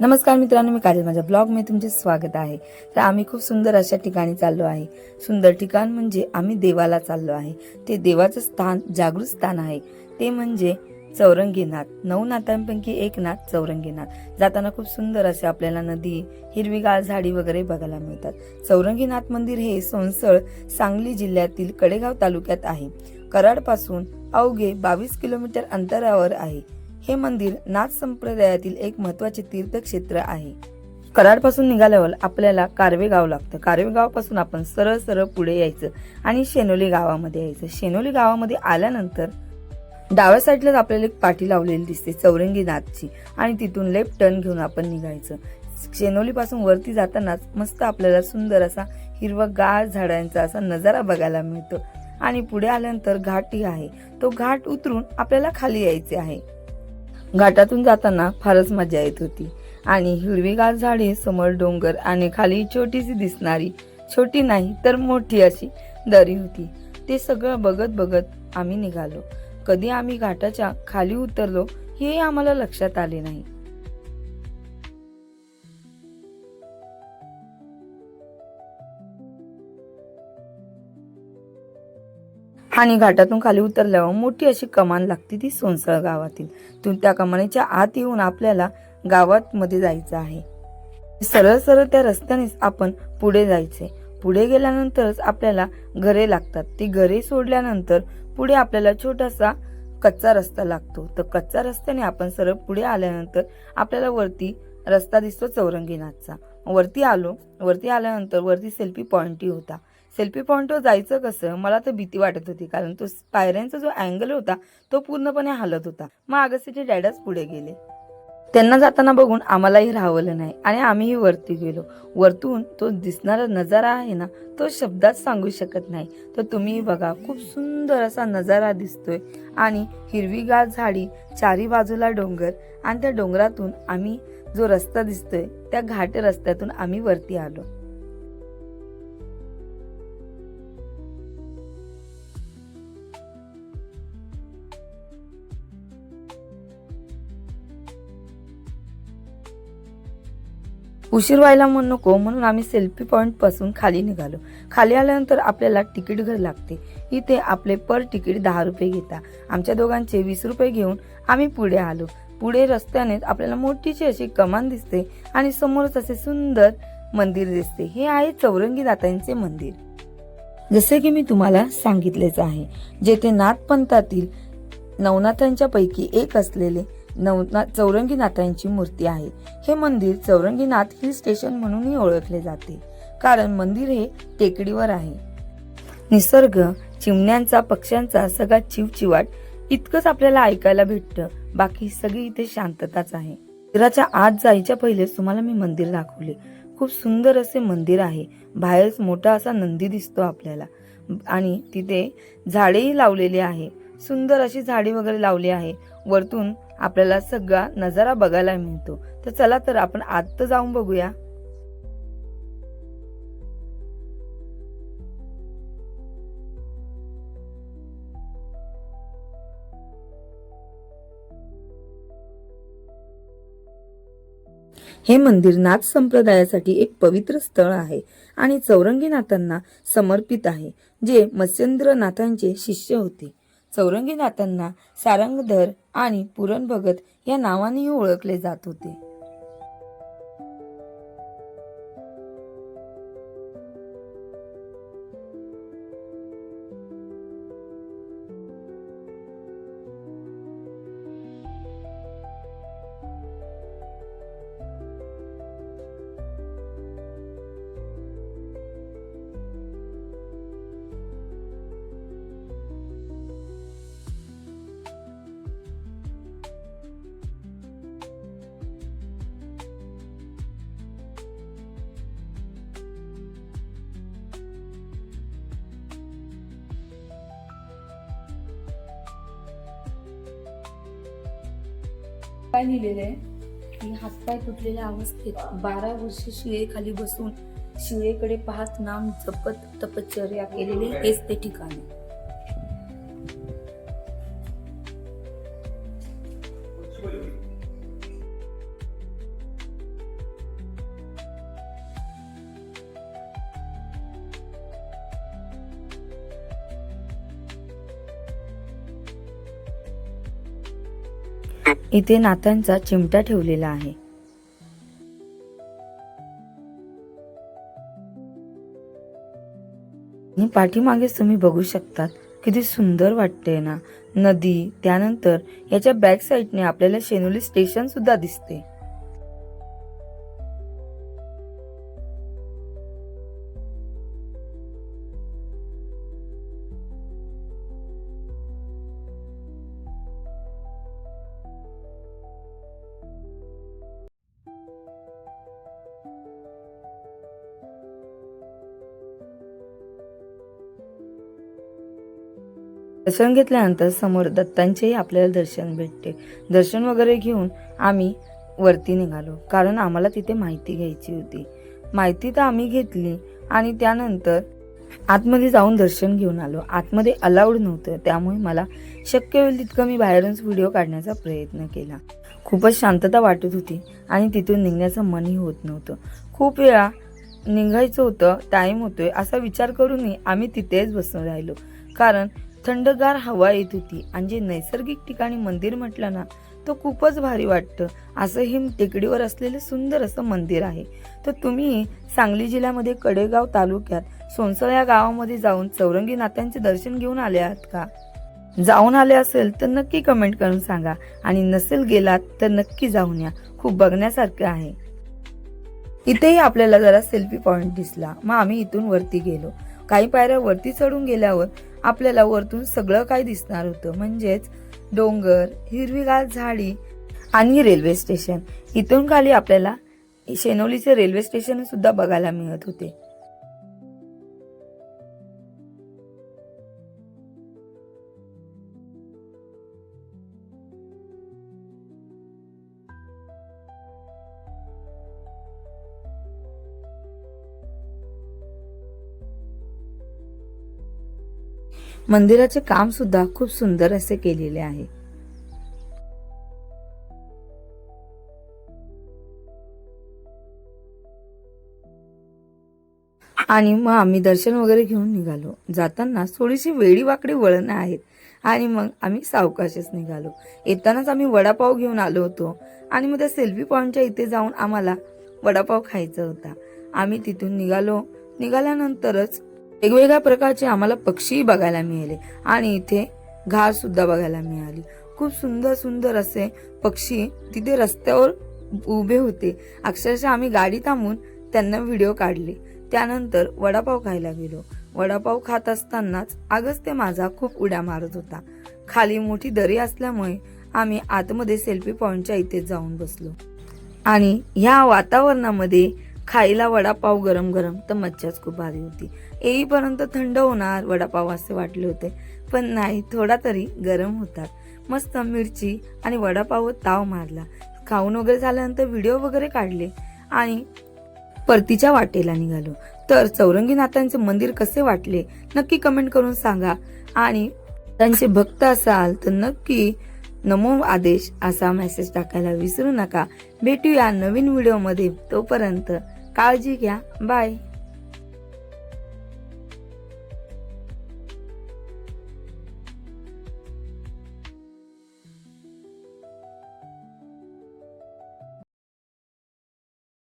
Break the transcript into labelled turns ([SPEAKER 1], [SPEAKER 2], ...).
[SPEAKER 1] नमस्कार मित्रांनो मी काजल. माझ्या ब्लॉगमध्ये तुमचे स्वागत आहे. तर आम्ही खूप सुंदर अशा ठिकाणी चाललो आहे. सुंदर ठिकाण म्हणजे आम्ही देवाला चाललो आहे. ते देवाचं स्थान जागृत स्थान आहे. ते म्हणजे चौरंगीनाथ. नऊ नाथांपैकी एक नाथ चौरंगीनाथ. जाताना खूप सुंदर असे आपल्याला नदी हिरवीगार झाडी वगैरे बघायला मिळतात. चौरंगीनाथ मंदिर हे सोनसळ सांगली जिल्ह्यातील कडेगाव तालुक्यात आहे. कराडपासून अवघे बावीस किलोमीटर अंतरावर आहे. हे मंदिर नाथ संप्रदायातील एक महत्त्वाचे तीर्थक्षेत्र आहे. कराडपासून निघाल्यावर आपल्याला कारवे गाव लागतं. कारवे गावापासून आपण सरळ सरळ पुढे यायचं आणि शेनोली गावामध्ये यायचं. शेनोली गावामध्ये आल्यानंतर डाव्या साईडलाच आपल्याला एक पाठी लावलेली दिसते चौरंगीनाथची. आणि तिथून लेफ्ट टर्न घेऊन आपण निघायचं. शेनोली पासून वरती जातानाच मस्त आपल्याला सुंदर असा हिरवगार झाडांचा असा नजारा बघायला मिळतो. आणि पुढे आल्यानंतर घाटही आहे. तो घाट उतरून आपल्याला खाली यायचे आहे. घाटातून जाताना फारच मजा येत होती. आणि हिरवीगार झाडे समोर डोंगर आणि खाली छोटीशी दिसणारी छोटी नाही तर मोठी अशी दरी होती. ते सगळं बघत बघत आम्ही निघालो. कधी आम्ही घाटाच्या खाली उतरलो हे आम्हाला लक्षात आले नाही. आणि घाटातून खाली उतरल्यावर मोठी अशी कमान लागते ती सोनसळ गावातील. तिथून त्या कमानीच्या आत येऊन आपल्याला गावात मध्ये जायचं आहे. सरळ सरळ त्या रस्त्यानेच आपण पुढे जायचे. पुढे गेल्यानंतरच आपल्याला घरे लागतात. ती घरे सोडल्यानंतर पुढे आपल्याला छोटासा कच्चा रस्ता लागतो. तर कच्चा रस्त्याने आपण सरळ पुढे आल्यानंतर आपल्याला वरती रस्ता दिसतो चौरंगीनाथचा. वरती आलो. वरती आल्यानंतर वरती सेल्फी पॉइंटही होता. सेल्फी पॉइंटवर जायचं कसं मला तर भीती वाटत होती. कारण तो पायऱ्यांचा जो अँगल होता तो पूर्णपणे हालत होता. मग अगस्तीचे डॅडच पुढे गेले. त्यांना जाताना बघून आम्हालाही राहवलं नाही आणि आम्हीही वरती गेलो. वरतून तो दिसणारा नजारा आहे ना तो शब्दात सांगू शकत नाही. तर तुम्ही बघा खूप सुंदर असा नजारा दिसतोय. आणि हिरवीगार झाडी चारी बाजूला डोंगर आणि त्या डोंगरातून आम्ही जो रस्ता दिसतोय त्या घाट रस्त्यातून आम्ही वरती आलो. उशीर व्हायला म्हणून नको म्हणून आम्ही सेल्फी पॉईंटपासून खाली निघालो. खाली आल्यानंतर आपल्याला तिकीट घर लागते. इथे आपले पर तिकीट दहा रुपये घेता. आमच्या दोघांचे वीस रुपये घेऊन आम्ही पुढे आलो. पुढे रस्त्याने आपल्याला मोठीशी अशी कमान दिसते आणि समोरच असे सुंदर मंदिर दिसते. हे आहे चौरंगी दातांचे मंदिर. जसे की मी तुम्हाला सांगितलेच आहे. जेथे नाथपंथातील नवनाथांच्या पैकी एक असलेले नवनाथ चौरंगीनाथांची मूर्ती आहे. हे मंदिर चौरंगीनाथ हिल स्टेशन म्हणूनही ओळखले जाते. कारण मंदिर हे टेकडीवर आहे. निसर्ग चिमण्यांचा पक्ष्यांचा सगळा चिवचिवाट इतकंच आपल्याला ऐकायला भेटतं. बाकी सगळी इथे शांतताच आहे. मंदिराच्या आत जायच्या पहिलेच तुम्हाला मी मंदिर दाखवले. खूप सुंदर असे मंदिर आहे. बाहेरच मोठा असा नंदी दिसतो आपल्याला. आणि तिथे झाडेही लावलेले आहे. सुंदर अशी झाडी वगैरे लावली आहे. वरतून आपल्याला सगळा नजारा बघायला मिळतो. तर चला तर आपण आत तर जाऊन बघूया. हे मंदिर नाथ संप्रदायासाठी एक पवित्र स्थळ आहे आणि चौरंगीनाथांना समर्पित आहे जे मत्स्येंद्रनाथांचे शिष्य होते. चौरंगीनाथांना सारंगधर आणि पुरण भगत या नावानेही ओळखले जात होते. काय लिहिलेलं आहे. की हातपाय तुटलेल्या अवस्थेत बारा वर्षे शिळेखाली बसून शिळेकडे पाहत नाम जपत तपश्चर्या केलेले हेच ते ठिकाण इथे नात्यांचा चिमटा ठेवलेला आहे. आणि पाठीमागेच तुम्ही बघू शकतात किती सुंदर वाटते ना. नदी त्यानंतर याच्या बॅक साईडने आपल्याला शेनोली स्टेशन सुद्धा दिसते. दर्शन घेतल्यानंतर समोर दत्तांचेही आपल्याला दर्शन भेटते. दर्शन वगैरे घेऊन आम्ही वरती निघालो कारण आम्हाला तिथे माहिती घ्यायची होती. माहिती तर आम्ही घेतली आणि त्यानंतर आतमध्ये जाऊन दर्शन घेऊन आलो. आतमध्ये अलाउड नव्हतं त्यामुळे मला शक्य होईल तितकं मी बाहेरूनच व्हिडिओ काढण्याचा प्रयत्न केला. खूपच शांतता वाटत होती आणि तिथून निघण्याचं मनही होत नव्हतं. खूप वेळा निघायचं होतं टाईम होतोय असा विचार करूनही आम्ही तिथेच बसून राहिलो. कारण थंडगार हवा येत होती. आणि जे नैसर्गिक ठिकाणी मंदिर म्हटलं ना तो खूपच भारी वाटतं. असं हे टेकडीवर असलेलं सुंदर असं मंदिर आहे. तर तुम्ही सांगली जिल्ह्यामध्ये कडेगाव तालुक्यात सोनसळ या गावामध्ये जाऊन चौरंगी नात्यांचे दर्शन घेऊन आले आहात का? जाऊन आले असेल तर नक्की कमेंट करून सांगा. आणि नसेल गेलात तर नक्की जाऊन या. खूप बघण्यासारखं आहे. इथेही आपल्याला जरा सेल्फी पॉइंट दिसला. मग आम्ही इथून वरती गेलो. काही पायऱ्या वरती चढून गेल्यावर आपल्याला वरतून सगळं काही दिसणार होतं. म्हणजेच डोंगर हिरवीगार झाडी आणि रेल्वे स्टेशन. इथून खाली आपल्याला शेनोलीचे रेल्वे स्टेशन सुद्धा बघायला मिळत होते. मंदिराचे काम सुद्धा खूप सुंदर असे केलेले आहे. आणि मग आम्ही दर्शन वगैरे घेऊन निघालो. जाताना थोडीशी वेळी वाकडी वळणं आहेत. आणि मग आम्ही सावकाशच निघालो. येतानाच आम्ही वडापाव घेऊन आलो होतो. आणि मग त्या सेल्फी पॉईंटच्या इथे जाऊन आम्हाला वडापाव खायचा होता. आम्ही तिथून निघालो. निघाल्यानंतरच वेगवेगळ्या प्रकारचे आम्हाला पक्षी बघायला मिळाले. आणि इथे घार सुद्धा बघायला मिळाली. खूप सुंदर सुंदर असे पक्षी तिथे रस्त्यावर उभे होते. अक्षरशः आम्ही गाडी थांबून त्यांना व्हिडिओ काढले. त्यानंतर वडापाव खायला गेलो. वडापाव खात असतानाच आगच ते माझा खूप उड्या मारत होता. खाली मोठी दरी असल्यामुळे आम्ही आतमध्ये सेल्फी पॉइंटच्या इथे जाऊन बसलो. आणि ह्या वातावरणामध्ये खायला वडापाव गरम गरम तर मज्जाच खूप भारी होती. येईपर्यंत थंड होणार वडापाव असे वाटले होते. पण नाही थोडा तरी गरम होतात मस्त मिरची आणि वडापाव ताव मारला. खाऊन वगैरे झाल्यानंतर व्हिडिओ वगैरे काढले आणि परतीच्या वाटेला निघालो. तर चौरंगीनाथांचे मंदिर कसे वाटले नक्की कमेंट करून सांगा. आणि त्यांचे भक्त असाल तर नक्की नमो आदेश असा मेसेज टाकायला विसरू नका. भेटूया नवीन व्हिडिओमध्ये. तोपर्यंत काळजी घ्या. बाय